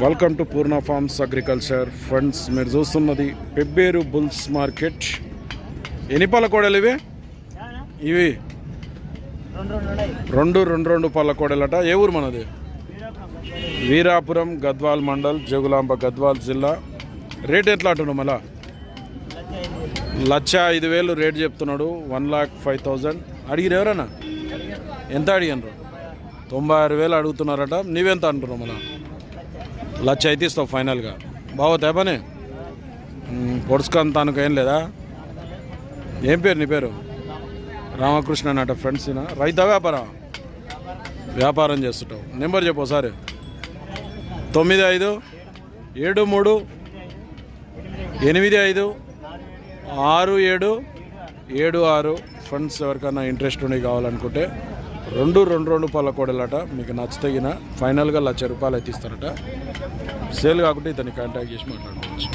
Welcome to Purna farms agriculture friends మీరు చూస్తున్నది Pebbair bulls market. ఎన్ని పళ్ళ కోడలు ఇవి? ఇవి? రెండు రెండు రెండు పళ్ళ కోడలట ఏ ఊరు మనది? వీరాపురం గద్వాల్ మండల్ జగులాంబ గద్వాల్ జిల్లా. రేట్ ఎట్లా అంటున్నావు మళ్ళా? లక్ష ఐదు వేలు రేట్ చెప్తున్నాడు. One lakh five thousand. అడిగిరు ఎవరన్నా? ఎంత అడిగినారు తొంభై ఆరు వేలు అడుగుతున్నారట. నీవెంత అంటున్నావు మళ్ళీ? లచ్చ అయితే ఇస్తావు ఫైనల్గా. బాగోతాయి పని పొడుచుకొని తనకు ఏం లేదా? ఏం పేరు నీ పేరు? రామకృష్ణ అన్నట ఫ్రెండ్స్ రైతా వ్యాపారం? వ్యాపారం చేస్తుంటావు. నెంబర్ చెప్పు ఒకసారి. తొమ్మిది ఐదు ఏడు మూడు ఎనిమిది ఐదు ఆరు ఏడు ఏడు ఆరు. ఫ్రెండ్స్ ఎవరికైనా ఇంట్రెస్ట్ ఉండి కావాలనుకుంటే రెండు రెండు రెండు పాల కోడలట. మీకు నచ్చతగిన ఫైనల్గా లక్ష రూపాయలు అయితే ఇస్తారట. సేల్ కాకుండా ఇతన్ని కాంటాక్ట్ చేసి మాట్లాడుకోవచ్చు.